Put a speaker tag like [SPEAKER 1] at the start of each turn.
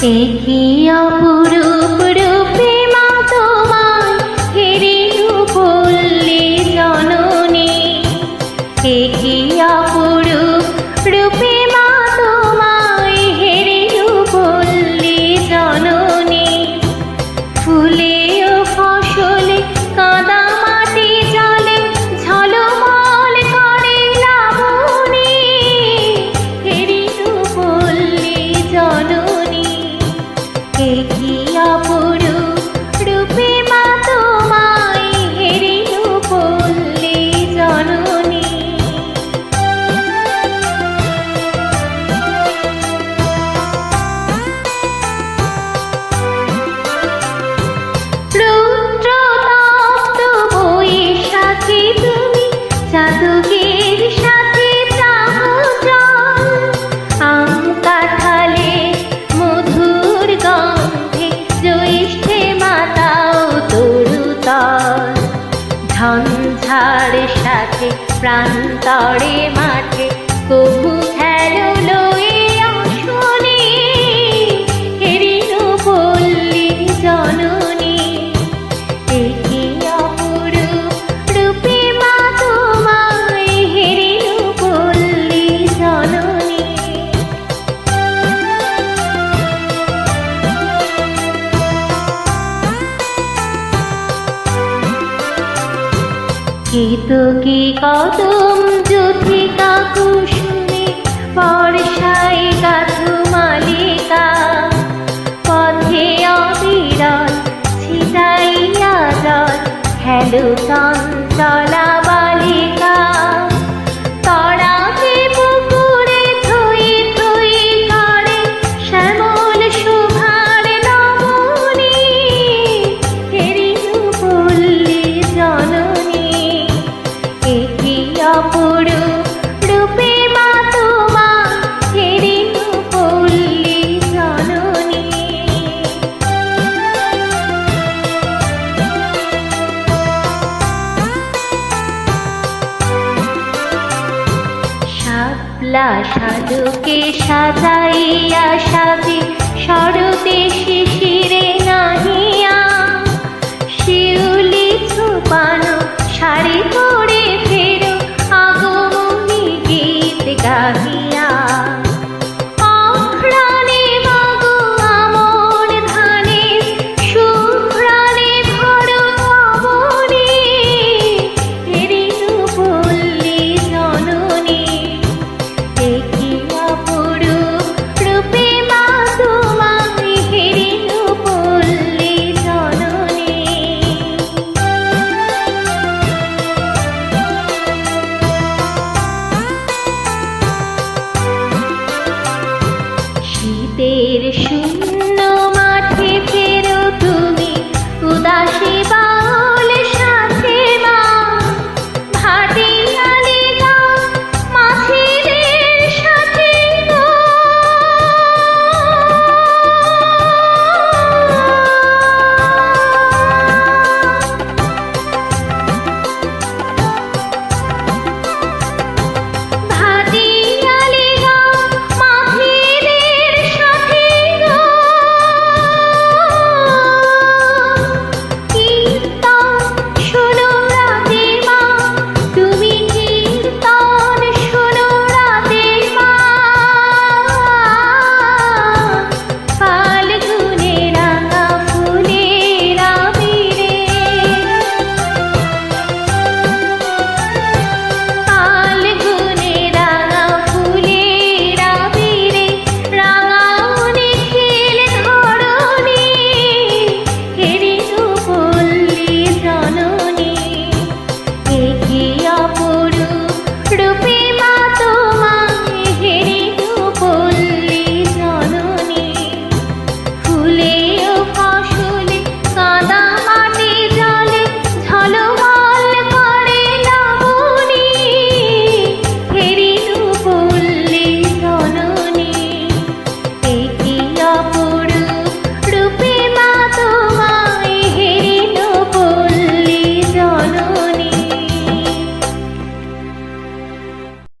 [SPEAKER 1] কি অপরূপ রূপে মা তোমায় হেরে বললে জননী? কি অপরূপ রূপে মা make লাগে প্রাণ মাঠে কবু খেলো কি কদম যুথিকা কুসুমে বর্ষায় গাথু মালিকা? পথে অবিরল ছিটাইয়া জল হ্যালো সাধুকে সাজাইয়া সাজি সরবে